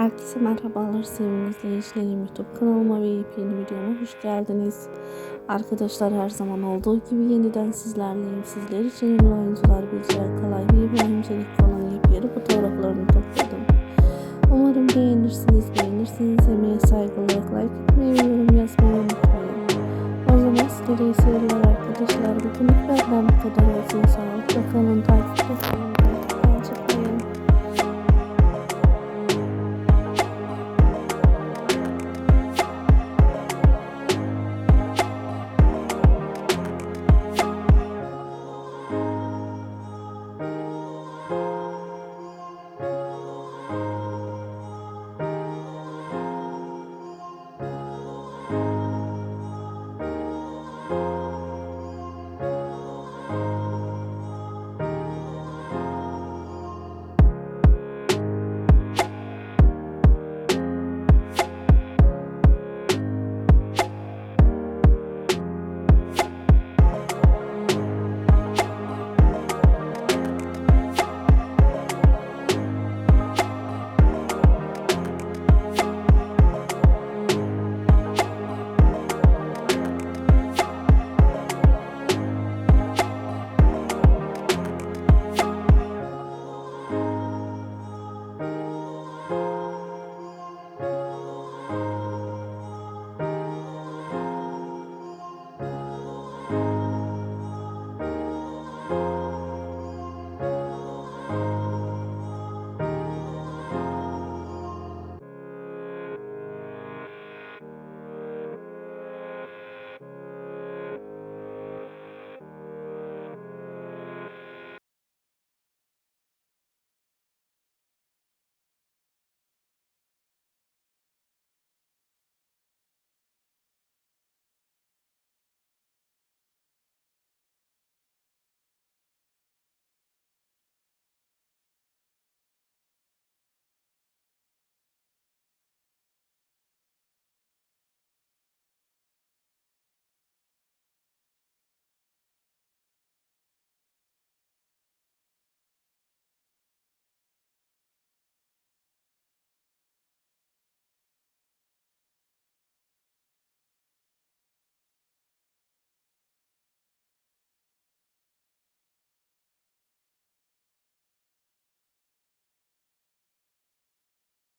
Herkese merhabalar sevgili izleyicilerim YouTube kanalıma ve yepyeni videoma hoş geldiniz. Arkadaşlar her zaman olduğu gibi yeniden sizlerleyim. Sizler için ünlü oyuncular Bilge Kalay ve İbrahim Çelik olan yepyeni fotoğraflarını topladım. Umarım beğenirsiniz. Beğenirseniz emeğe saygı olarak like etmeyi ve yorum yazmayı unutmayın. O zaman sizlere iyi seyirler arkadaşlar. Bugünlük benden bu kadar olsun. Sağlıkla kalın. Takipte kalın.